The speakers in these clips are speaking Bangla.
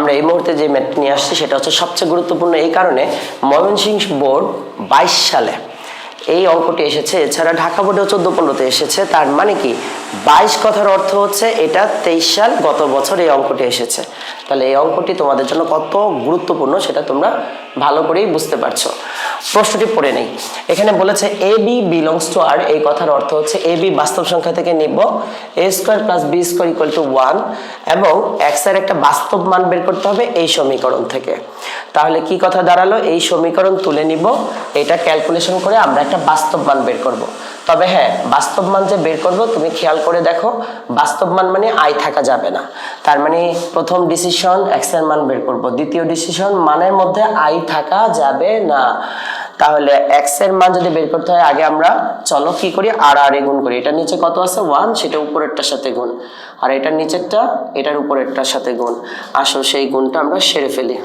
আমরা এই মুহূর্তে যে ম্যাট নিয়ে আসছি, সেটা হচ্ছে সবচেয়ে গুরুত্বপূর্ণ এই কারণে ময়মনসিংহ বোর্ড বাইশ সালে এই অঙ্কটি এসেছে। এছাড়া ঢাকা বোর্ডেও চোদ্দ পনেরোতে এসেছে। তার মানে কি? বাইশ কথার অর্থ হচ্ছে এটা তেইশ সাল গত বছর এই অঙ্কটি এসেছে। তাহলে এই অঙ্কটি তোমাদের জন্য কত গুরুত্বপূর্ণ সেটা তোমরা ভালো করেই বুঝতে পারছ। প্রশ্নটি পড়ে নেই। এখানে বলেছে এ বি বিলংস টু আর এই কথার অর্থ হচ্ছে এ বি বাস্তব সংখ্যা থেকে নিব। A square plus B square equal to one এবং এক্সের একটা বাস্তব মান বের করতে হবে এই সমীকরণ থেকে। তাহলে কি কথা দাঁড়াল? এই সমীকরণ তুলে নিব। এটা ক্যালকুলেশন করে আমরা একটা বাস্তব মান বের করব। তবে হ্যাঁ বাস্তব মান যে বের করব, তুমি খেয়াল করে দেখো বাস্তব মান মানে আয় থাকা যাবে না। তার মানে প্রথম ডিসিশন এক্সের মান বের করব। দ্বিতীয় ডিসিশন মানের মধ্যে আই থাকা যাবে না। তাহলে এক্সের মান যদি বের করতে হয়, আগে আমরা চলো কি করি? আর আর এ গুণ করি। এটার নিচে কত আছে? ওয়ান সেটা উপরেরটার সাথে গুণ। আর এটার নিচেরটা, এটার উপরেরটার সাথে গুণ। আসো, সেই গুণটা আমরা সেরে ফেলি।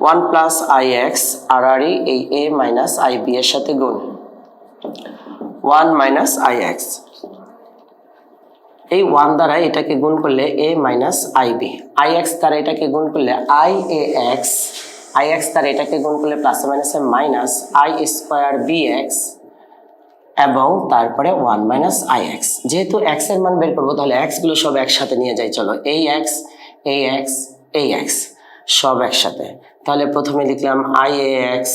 ওয়ান প্লাস আই এক্স আর আর এই এ মাইনাস আই বি এর সাথে গুণ। One minus I X. এই ওয়ান দ্বারা এটাকে গুণ করলে A minus I B. I X দ্বারা এটাকে গুণ করলে I A X. I X দ্বারা এটাকে গুণ করলে প্লাস মাইনাসে minus I square B X এবং তারপরে ওয়ান মাইনাস আই এক্স। যেহেতু এক্সের মান বের করব, তাহলে এক্সগুলো সব একসাথে নিয়ে যাই। চলো এই এক্স এই এক্স এই এক্স, সব একসাথে। তাহলে প্রথমে লিখলাম আই এ এক্স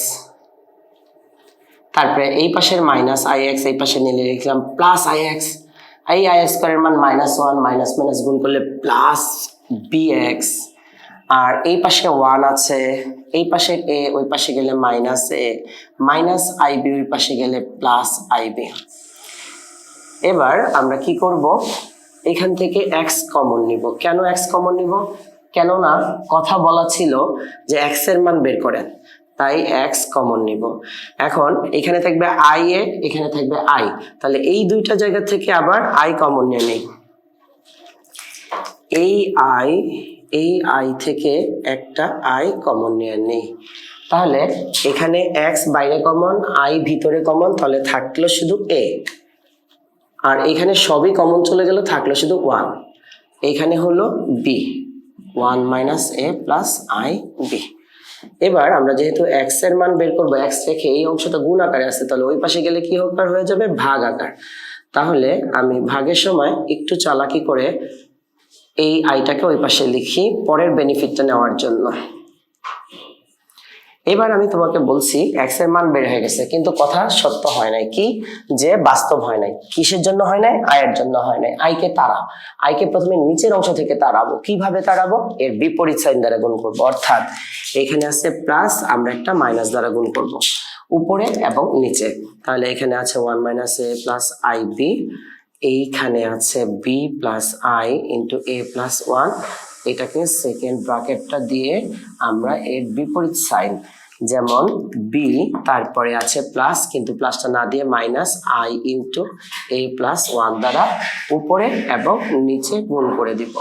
তারপরে এই পাশের মাইনাস আই এক্স এই পাশে নিলে লিখলাম প্লাস আই এক্স এই আই এক্স স্কোয়ারের মান মাইনাস ওয়ান মাইনাস মাইনাস গুণ করলে প্লাস বি এক্স আর এই পাশে ওয়ান আছে, এই পাশে এ ওই পাশে গেলে minus A minus I B ওই পাশে গেলে প্লাস আই বি এবার আমরা কি করব? এখান থেকে এক্স কমন নিব। কেন এক্স কমন নিব? কেননা কথা বলা ছিল যে এক্সের মান বের করেন। তাই এক্স কমন নিব। এখন এখানে থাকবে আই এ, এখানে থাকবে আই তাহলে এই দুইটা জায়গা থেকে আবার আই কমন নিয়ে নেই। এই আই এই আই থেকে একটা আই কমন নিয়ে নেই। তাহলে এখানে এক্স বাইরে কমন আই ভিতরে কমন তাহলে থাকল শুধু এ আর এখানে সবই কমন চলে গেল, থাকল শুধু ওয়ান এখানে হলো B one minus A plus I B এবার আমরা যেহেতু এক্সের মান বের করব এক্স রেখে এই অংশটা গুণ আকারে আছে, তাহলে ওই পাশে গেলে কি আকার হয়ে যাবে? ভাগ আকার। তাহলে আমি ভাগের সময় একটু চালাকি করে এই আইটাকে ওই পাশে লিখি পরের বেনিফিটটা নেওয়ার জন্য। এবার আমি তোমাকে বলছি এক্সের মান বের হয়ে গেছে, কিন্তু কথা সত্য হয় নাই। কি? যে বাস্তব হয় নাই। কিসের জন্য হয় নাই? আয়ের জন্য হয় নাই। আইকে তারা আইকে প্রথমে নিচের অংশ থেকে তাড়াবো। কীভাবে তাড়াবো? এর বিপরীত সাইন দ্বারা গুণ করব। অর্থাৎ এখানে আছে প্লাস আমরা একটা মাইনাস দ্বারা গুণ করব। উপরে এবং নিচে। তাহলে এখানে আছে one minus A plus I B এইখানে আছে B plus I into A plus one এটাকে সেকেন্ড ব্রাকেটটা দিয়ে আমরা এর বিপরীত সাইন যেমন বি তারপরে আছে প্লাস কিন্তু প্লাসটা না দিয়ে minus I into A plus one দ্বারা উপরে এবং নিচে গুণ করে দিব।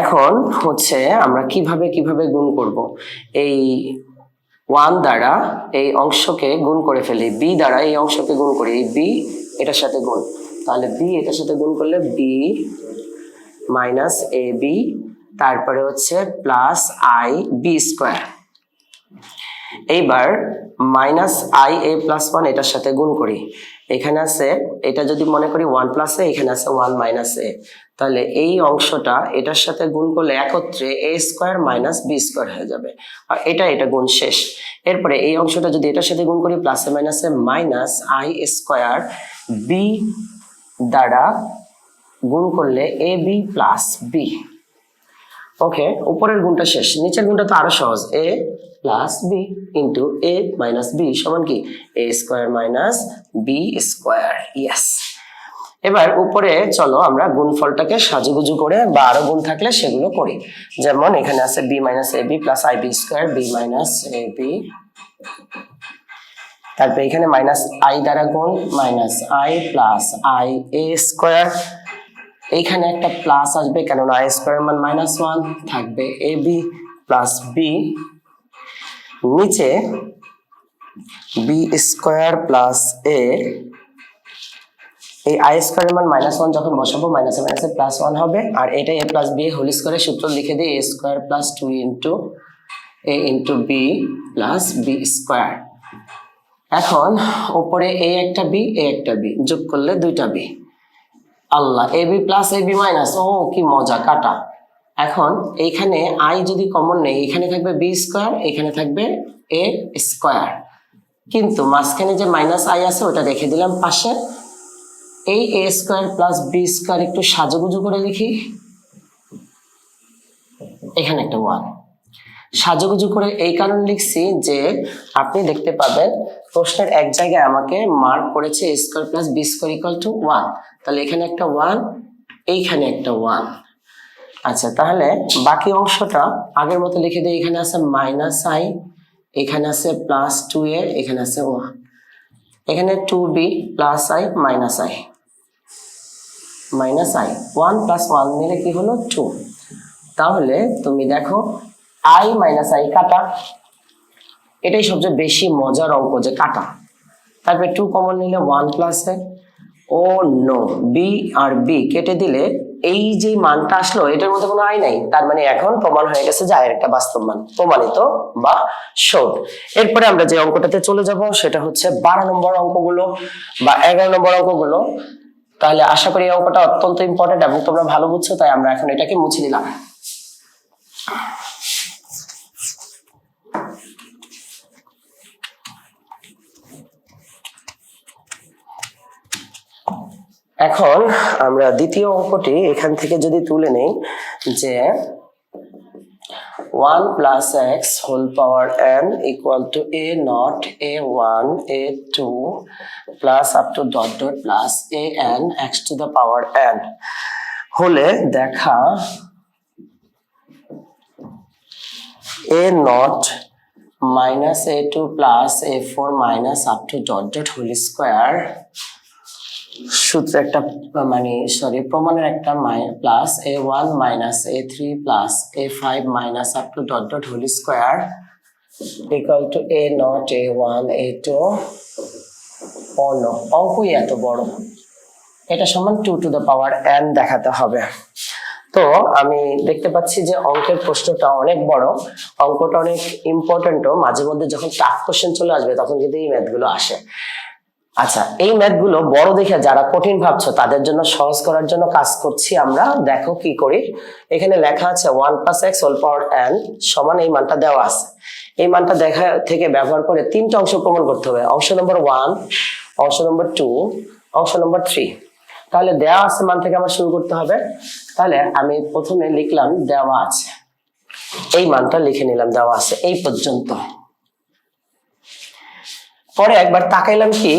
এখন হচ্ছে আমরা কীভাবে কীভাবে গুণ করব? এই ওয়ান দ্বারা এই অংশকে গুণ করে ফেলি বি দ্বারা এই অংশকে গুণ করি, এই বি এটার সাথে গুণ। তাহলে বি এটার সাথে গুণ করলে বি মাইনাস এ বি তারপরে হচ্ছে প্লাস আই বি স্কোয়ার এইবার minus I A plus one এটার সাথে গুণ করি। এখানে আছে, এটা যদি মনে করি ওয়ান প্লাস এ এখানে আছে ওয়ান মাইনাস এ তাহলে এই অংশটা এটার সাথে গুণ করলে একত্রে A square minus B square হয়ে যাবে। আর এটা এটা গুণ শেষ। এরপরে এই অংশটা যদি এটার সাথে গুণ করি প্লাসে মাইনাসে মাইনাস আই স্কোয়ার বি দ্বারা গুণ করলে A B plus B okay উপরের গুণটা শেষ। নিচের গুণটা তো আরও সহজ। A plus B into A minus B সমান কি? A square minus B square yes এবার উপরে চলো আমরা গুণফলটাকে সাজুগুজু করে বা আরও গুণ থাকলে সেগুলো করি। যেমন এখানে আছে B minus A B plus I B square B minus A B তারপরে এখানে মাইনাস আই দ্বারা গুণ minus I plus I A square এইখানে একটা প্লাস আসবে, কেননা আই স্কোয়ার মান মাইনাস ওয়ান থাকবে এ বি প্লাস বি নিচে বি স্কোয়ার প্লাস এ এই আই স্কোয়ারের মান মাইনাস ওয়ান যখন বসাবো মাইনাসে মাইনাসে প্লাস ওয়ান হবে, আর এটা এ প্লাস বি হোল স্কোয়ারের সূত্র লিখে দিই A square plus two into A into B plus B square এখন উপরে এ একটা বি এ একটা বি যোগ করলে দুইটা B Allah A B plus A B minus ও, কি মজা, কাটা। এখন এইখানে আই যদি কমন নেই, এখানে থাকবে বি স্কোয়ার এখানে থাকবে এ স্কোয়ার কিন্তু মাঝখানে যে মাইনাস আই আছে, ওটা রেখে দিলাম পাশে। এই A square plus B square একটু সাজুগুজু করে লিখি। এখানে একটা ওয়ান সাজুগুজু করে এই কারণে লিখছি যে আপনি দেখতে পাবেন প্রশ্নের এক জায়গায় আমাকে মার্ক করেছে square plus B square equal to one তাহলে এখানে একটা ওয়ান এইখানে একটা ওয়ান আচ্ছা তাহলে বাকি অংশটা আগের মতো লিখে দিই। এখানে আছে মাইনাস আই এখানে আছে প্লাস টু এ এখানে আছে ওয়ান এখানে two B plus I minus I minus I one plus one মিলে কি হলো? টু তাহলে তুমি দেখো আই মাইনাস আই কাটা। এটাই সবচেয়ে বেশি মজার অঙ্ক যে কাটা। তারপরে টু কমন নিলে ওয়ান প্লাসে ও নো বি আর বি কেটে দিলে এই যে মানটা আসলো, এটার মধ্যে কোনো আই নাই। তার মানে এখন প্রমাণ হয়ে গেছে যে একটা বাস্তব মান, প্রমাণিত বা শোধ এরপরে আমরা যে অঙ্কটাতে চলে যাব, সেটা হচ্ছে বারো নম্বর অঙ্কগুলো বা এগারো নম্বর অঙ্কগুলো। তাহলে আশা করি এই অঙ্কটা অত্যন্ত ইম্পর্টেন্ট এবং তোমরা ভালো বুঝছ, তাই আমরা এখন এটাকে মুছে দিলাম এখন আমরা দ্বিতীয় অঙ্কটি এখান থেকে যদি তুলে নেই, যে one plus X whole power N equal to A nought A one A two plus up to dot dot plus A N X to the power N হলে দেখা A nought minus A two plus A four minus up to dot dot whole square সূত্র একটা মানে সরি প্রমাণের একটা plus A one minus A three plus A five minus up to dot dot whole square equal to A nought A one A two অন্য অঙ্কই এত বড়। এটা সমান two to the power N দেখাতে হবে। তো আমি দেখতে পাচ্ছি যে অঙ্কের প্রশ্নটা অনেক বড়। অঙ্কটা অনেক ইম্পর্টেন্টও মাঝে মধ্যে যখন টাফ কোশ্চেন চলে আসবে, তখন কিন্তু এই ম্যাথগুলো আসে। আচ্ছা এই ম্যাথগুলো বড় দেখে যারা কঠিন ভাবছ, তাদের জন্য সহজ করার জন্য কাজ করছি আমরা। দেখো কি করি। এখানে লেখা আছে one plus X whole power N সমান এই মানটা দেওয়া আছে। এই মানটা দেখা থেকে ব্যবহার করে তিনটা অংশ প্রমাণ করতে হবে। অংশ নম্বর ওয়ান অংশ নম্বর টু অংশ নম্বর থ্রি তাহলে দেওয়া আছে মান থেকে আমার শুরু করতে হবে। তাহলে আমি প্রথমে লিখলাম দেওয়া আছে। এই মানটা লিখে নিলাম, দেওয়া আছে। এই পর্যন্ত। পরে একবার তাকাইলাম কি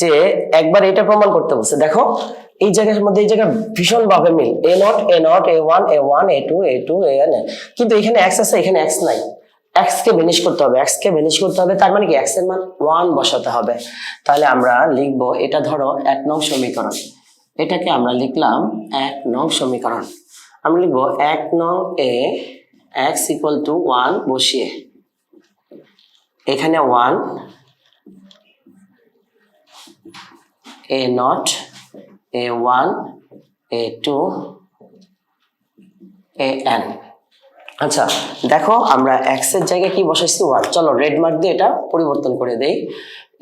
যে একবার এটা প্রমাণ করতে বলছে। দেখো, এই জায়গার মধ্যে এই জায়গা ভীষণ ভাবে মিল। A nought A nought A one A one A two A two A N কিন্তু এখানে এক্স আছে, এখানে এক্স নাই। এক্স কে ভেনিশ করতে হবে এক্স কে ভেনিশ করতে হবে, তার মানে কি এক্সের মান ওয়ান বসাতে হবে। তাহলে আমরা লিখব এটা ধরো এক নং সমীকরণ। এটাকে আমরা লিখলাম এক নং সমীকরণ। আমরা লিখব এক নং এ এক্স ইকুয়াল টু ওয়ান বসিয়ে। এখানে one a naught a1 a2 an আচ্ছা দেখো আমরা এক্সের জায়গায় কি বসাইছি? ওয়ান চলো রেড মার্ক দিয়ে এটা পরিবর্তন করে দেই।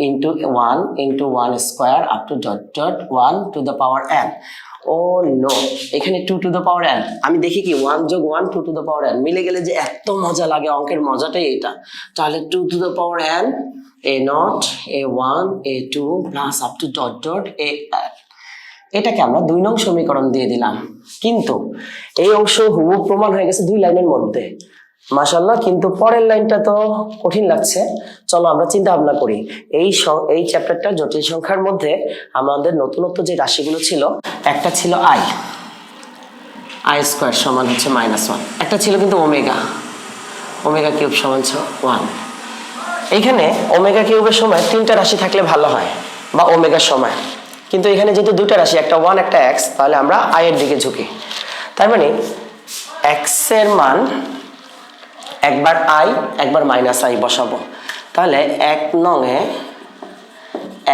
Into one into one square up to dot dot one to the power n O no এখানে two to the power n আমি দেখি কি ওয়ান যোগ one two to the power n মিলে গেলে যে এত মজা লাগে, অঙ্কের মজাটাই এটা। তাহলে two to the power N A nought A one A two plus up to dot dot A এটাকে আমরা দুই নং সমীকরণ দিয়ে দিলাম। কিন্তু এই অংশ হুবহু প্রমাণ হয়ে গেছে দুই লাইনের মধ্যে। মাসাল্লাহ কিন্তু পরের লাইনটা তো কঠিন লাগছে। চলো আমরা চিন্তা ভাবনা করি। এই এই চ্যাপ্টারটা জটিল সংখ্যার মধ্যে আমাদের নতুনত্ব যে রাশিগুলো ছিল, একটা ছিল আই আই স্কোয়ার সমান হচ্ছে মাইনাস ওয়ান একটা ছিল কিন্তু ওমেগা ওমেগা কিউব সমান ওয়ান এইখানে ওমেগা কিউবের সময় তিনটা রাশি থাকলে ভালো হয়, বা ওমেগার সময়। কিন্তু এখানে যেহেতু দুটা রাশি, একটা ওয়ান একটা এক্স তাহলে আমরা আই এর দিকে ঝুঁকি। তার মানে এক্সের মান একবার আই একবার মাইনাস আই বসাবো। তাহলে এক নঙে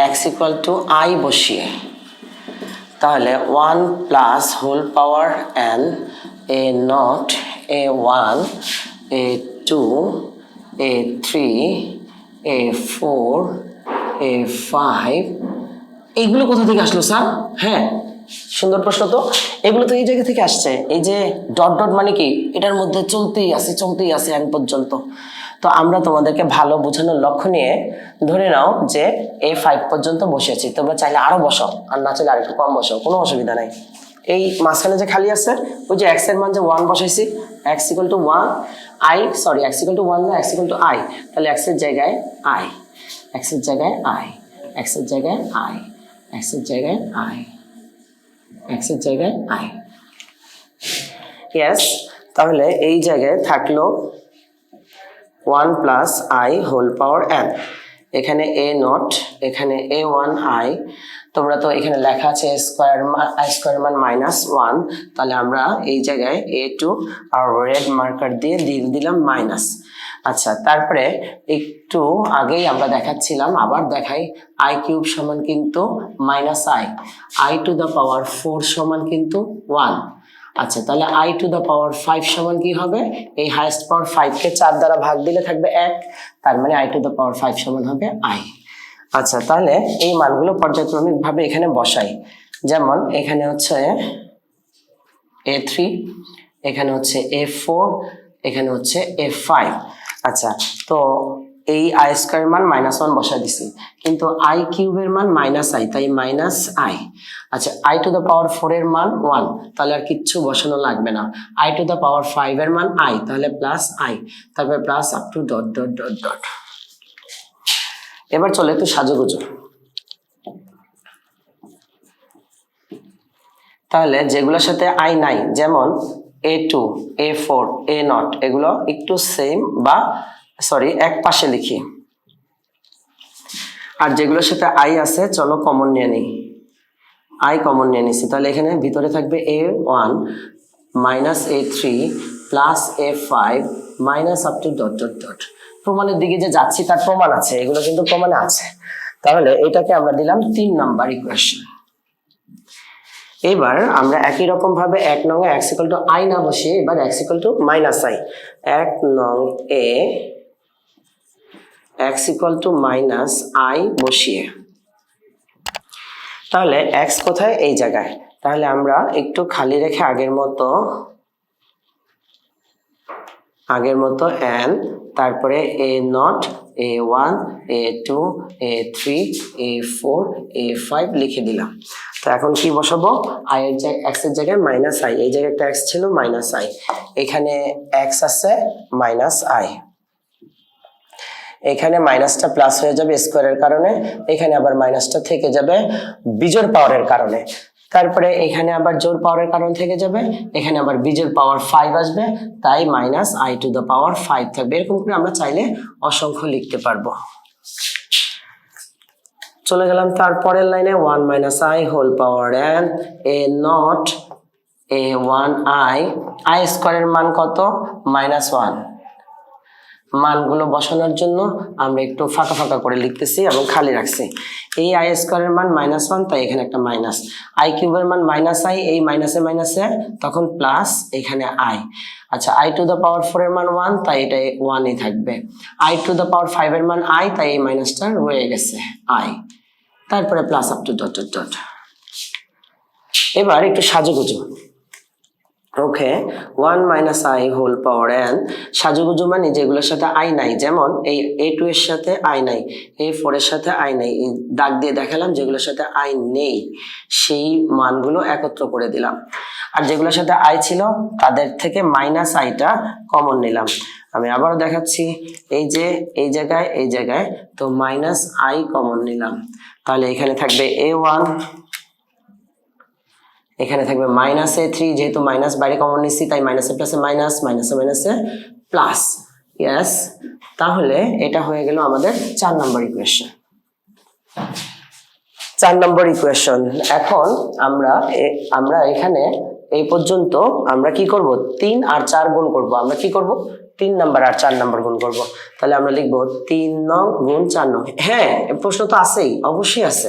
এক্স ইকুয়াল টু আই বসিয়ে, তাহলে one plus whole power N A nought A one A two A three A four A five এইগুলো কোথা থেকে আসলো, স্যার? হ্যাঁ সুন্দর প্রশ্ন তো। এগুলো তো এই জায়গা থেকে আসছে। এই যে ডট ডট মানে কি? এটার মধ্যে চলতেই আছে চলতেই আছে এন পর্যন্ত। তো আমরা তোমাদেরকে ভালো বোঝানোর লক্ষ্য নিয়ে ধরে নাও যে এ ফাইভ পর্যন্ত বসেছি তোমরা চাইলে আরও বসো আর না চাইলে আরেকটু কম বসো কোনো অসুবিধা নাই। এই মাঝখানে যে খালি আছে, ওই যে এক্সের মান যে ওয়ান বসাইছি X equal to one I sorry X equal to one না এক্স ইকুয়াল টু আই তাহলে এক্সের জায়গায় আই এক্সের জায়গায় আই এক্সের জায়গায় আই এক্সের জায়গায় আই এক্সের জায়গায় আই ইয়েস তাহলে এই জায়গায় থাকল one plus I whole power N এখানে এ নট এখানে এ ওয়ান আই তোমরা তো এখানে লেখা আছে স্কোয়ার আই স্কোয়ার মান মাইনাস ওয়ান তাহলে আমরা এই জায়গায় এ টু আর রেড মার্কার দিয়ে দিয়ে দিলাম মাইনাস আচ্ছা তারপরে একটু আগেই আমরা দেখাচ্ছিলাম, আবার দেখাই আই কিউব সমান কিন্তু minus I I to the power four সমান কিন্তু ওয়ান আচ্ছা তাহলে I to the power five সমান কি হবে? এই হাইয়েস্ট পাওয়ার ফাইভকে চার দ্বারা ভাগ দিলে থাকবে এক, তার মানে I to the power five সমান হবে আই আচ্ছা তাহলে এই মানগুলো পর্যায়ক্রমিক ভাবে এখানে বসাই। যেমন এখানে হচ্ছে এ থ্রি এখানে হচ্ছে এ ফোর এখানে হচ্ছে এ ফাইভ আচ্ছা তো এই আই স্কোয়ার মান মাইনাস ওয়ান বসাই দিছি। কিন্তু আই কিউবের মান মাইনাস আই তাই মাইনাস আই আচ্ছা I to the power four এর মান ওয়ান তাহলে আর কিচ্ছু বসানো লাগবে না। I to the power five এর মান আই তাহলে প্লাস আই তারপরে plus up to dot dot dot dot এবার চলে একটু সাজুগুজু। তাহলে যেগুলোর সাথে আই নাই, যেমন A two A four A nought এগুলো একটু সেম বা সরি এক পাশে লিখি। আর যেগুলোর সাথে আই আছে, চলো কমন নিয়ে নিই। আই কমন নিয়ে নিছি। তাহলে এখানে ভিতরে থাকবে A one minus A three plus A five minus up to dot dot dot প্রমাণের দিকে যে যাচ্ছি, তার প্রমাণ আছে, এগুলো কিন্তু প্রমাণে আছে। তাহলে এটাকে আমরা দিলাম তিন নাম্বার ইকুয়েশন এবার আমরা একই রকম ভাবে এক নং এক্স ইকাল টু আই না বসিয়ে এবার X equal to minus I এক নং এ X equal to minus I বসিয়ে। তাহলে এক্স কোথায়? এই জায়গায়। তাহলে আমরা একটু খালি রেখে আগের মতো আগের মতো এন তারপরে A nought A one A two A three A four A five লিখে দিলাম। তো এখন কি বসাবো? আই এর এক্সের জায়গায় মাইনাস আই এই জায়গায় একটা এক্স ছিল মাইনাস আই এখানে এক্স আছে মাইনাস আই এখানে মাইনাসটা প্লাস হয়ে যাবে স্কোয়ারের কারণে। এখানে আবার মাইনাসটা থেকে যাবে বিজোড় পাওয়ারের কারণে। তারপরে এখানে আবার জোর পাওয়ারের কারণ থেকে যাবে, এখানে আবার বিজোড় পাওয়ার ফাইভ আসবে, তাই minus I to the power five থাকবে। এরকম করে আমরা চাইলে অসংখ্য লিখতে পারব। চলে গেলাম তারপরের লাইনে one minus I whole power N A nought A one I I স্কোয়ারের মান কত? মাইনাস ওয়ান মানগুলো বসানোর জন্য আমরা একটু ফাঁকা ফাঁকা করে লিখতেছি এবং খালি রাখছি। এই আই স্কোয়ারের মান মাইনাস ওয়ান তাই এখানে একটা মাইনাস আই কিউবের মান মাইনাস আই এই মাইনাসে মাইনাসে তখন প্লাস এখানে আই আচ্ছা I to the power four এর মান ওয়ান তাই এটা ওয়ানই থাকবে। I to the power five এর মান আই তাই এই মাইনাসটা রয়ে গেছে আই তারপরে plus up to dot dot dot এবার একটু সাজুগুজু। Okay one minus I whole power N সাজুগুজু মানে যেগুলোর সাথে আই নাই, যেমন এই এ টু এর সাথে আই নাই এ ফোর এর সাথে আই নাই দাগ দিয়ে দেখালাম যেগুলোর সাথে আই নেই, সেই মানগুলো একত্র করে দিলাম। আর যেগুলোর সাথে আই ছিল, তাদের থেকে মাইনাস আইটা কমন নিলাম। আমি আবারও দেখাচ্ছি, এই যে, এই জায়গায় এই জায়গায়, তো মাইনাস আই কমন নিলাম। তাহলে এখানে থাকবে এ ওয়ান এখানে থাকবে মাইনাস এ থ্রি যেহেতু মাইনাস বাইরে কমন নিচ্ছি, তাই মাইনাসে প্লাসে মাইনাস মাইনাসে মাইনাসে প্লাস ইয়াস তাহলে এটা হয়ে গেল আমাদের চার নম্বর ইকুয়েশন চার নম্বর ইকুয়েশন এখন আমরা আমরা এখানে এই পর্যন্ত আমরা কি করব? তিন আর চার গুণ করব। আমরা কি করব? তিন নাম্বার আর চার নাম্বার গুণ করব। তাহলে আমরা লিখব তিন নং গুণ চার নং। হ্যাঁ প্রশ্ন তো আছেই, অবশ্যই আছে।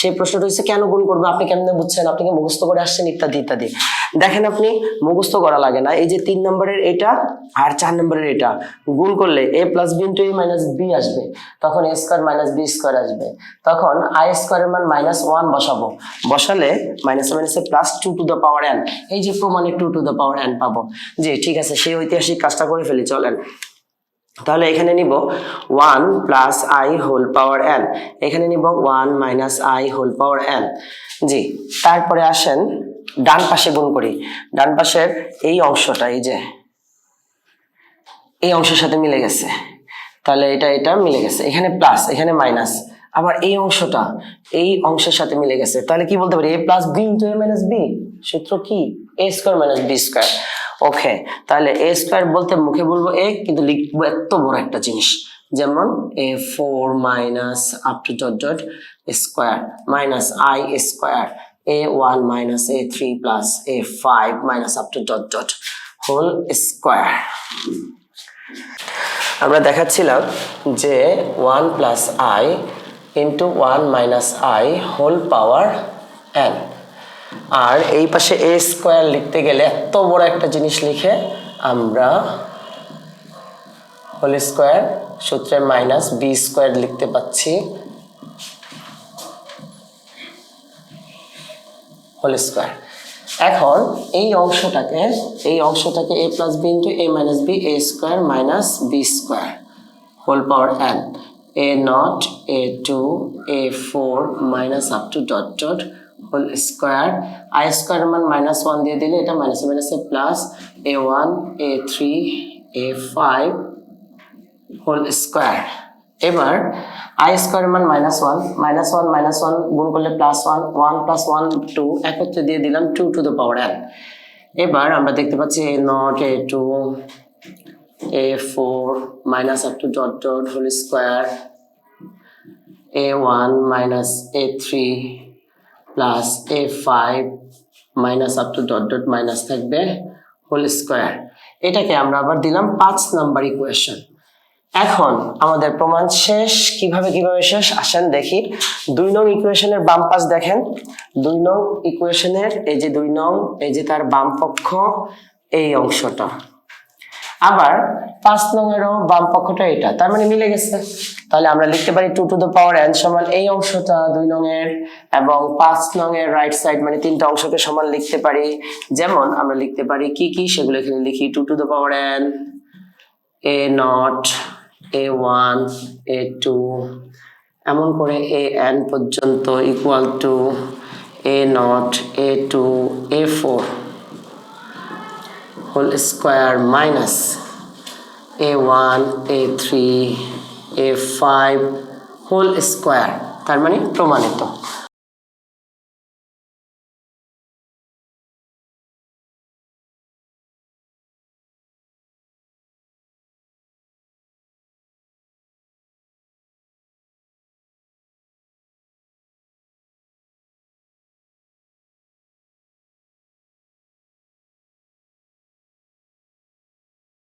সেই প্রশ্নটা হচ্ছে কেন গুণ করব? আপনি কেমনে বুঝছেন? আপনি কি মুখস্থ করে আসছেন? ইত্যাদি ইত্যাদি। দেখেন আপনি, মুখস্থ করা লাগে না। এই যে তিন নম্বরের এটা আর চার নম্বরের এটা। গুণ করলে A plus B into A minus B আসবে। তখন A square minus B square আসবে। তখন আই স্কোয়ারের মান মাইনাস ওয়ান বসাবো। বসালে মাইনাস মাইনাস মাইনাসে plus two to the power N এই যে প্রমাণে two to the power N পাবো। জি, ঠিক আছে, সেই ঐতিহাসিক কাজটা করে ফেলি, চলেন। তাহলে এখানে নিব one plus I whole power N এখানে নিব one minus I whole power N জি, তারপরে আসেন ডান পাশে গুণ করি। ডান পাশের এই অংশটা, এই যে, এই অংশের সাথে মিলে গেছে। তাহলে এটা এটা মিলে গেছে। এখানে প্লাস এখানে মাইনাস আবার এই অংশটা, এই অংশের সাথে মিলে গেছে। তাহলে কি বলতে পারি? A plus B into A minus B সূত্র কি? A square minus B square okay তাহলে এ স্কোয়ার বলতে মুখে বলব এ কিন্তু লিখব এত বড় একটা জিনিস। যেমন A four minus up to dot dot square minus I square A one minus A three plus A five minus up to dot dot whole square আমরা দেখাচ্ছিলাম যে one plus I into one minus I whole power N আর এই পাশে এ স্কোয়ার লিখতে গেলে এত বড় একটা জিনিস লিখে আমরা হোল স্কোয়ার সূত্রে মাইনাস বি স্কোয়ার লিখতে পাচ্ছি। হোল স্কোয়ার এখন এই অংশটাকে এই অংশটাকে a plus b into a minus b a square minus b square whole power n a nought a two a four minus up to dot dot whole square i square মান মাইনাস ওয়ান দিয়ে দিলে এটা মাইনাসে মাইনাসে plus a one a three a five whole square এবার আই স্কোয়ার মান minus one minus one minus one গুণ করলে plus one one plus one two একত্রে দিয়ে দিলাম two to the power n এবার আমরা দেখতে পাচ্ছি a nought a two a four minus up to dot dot whole square a one minus a three plus a five minus up to dot dot minus থাকবে হোল স্কোয়ার এটাকে আমরা আবার দিলাম পাঁচ নাম্বার ইকুয়েশন এখন আমাদের প্রমাণ শেষ। কীভাবে কীভাবে শেষ? আসেন দেখি। দুই নং ইকুয়েশনের বাম পাশ দেখেন। দুই নং ইকুয়েশনের এই যে দুই নং, এই যে তার বাম পক্ষ, এই অংশটা। আবার পাঁচ নং এরও বাম পক্ষটা এটা। তার মানে মিলে গেছে। তাহলে আমরা লিখতে পারি two to the power n সমান এই অংশটা দুই নং এর এবং পাঁচ নং এর রাইট সাইড মানে তিনটা অংশকে সমান লিখতে পারি। যেমন আমরা লিখতে পারি কি কি? সেগুলো এখানে লিখি two to the power n a nought a one a two এমন করে এ এন পর্যন্ত equal to a nought a two a four whole square minus a one a three a five whole square তার মানে প্রমাণিত।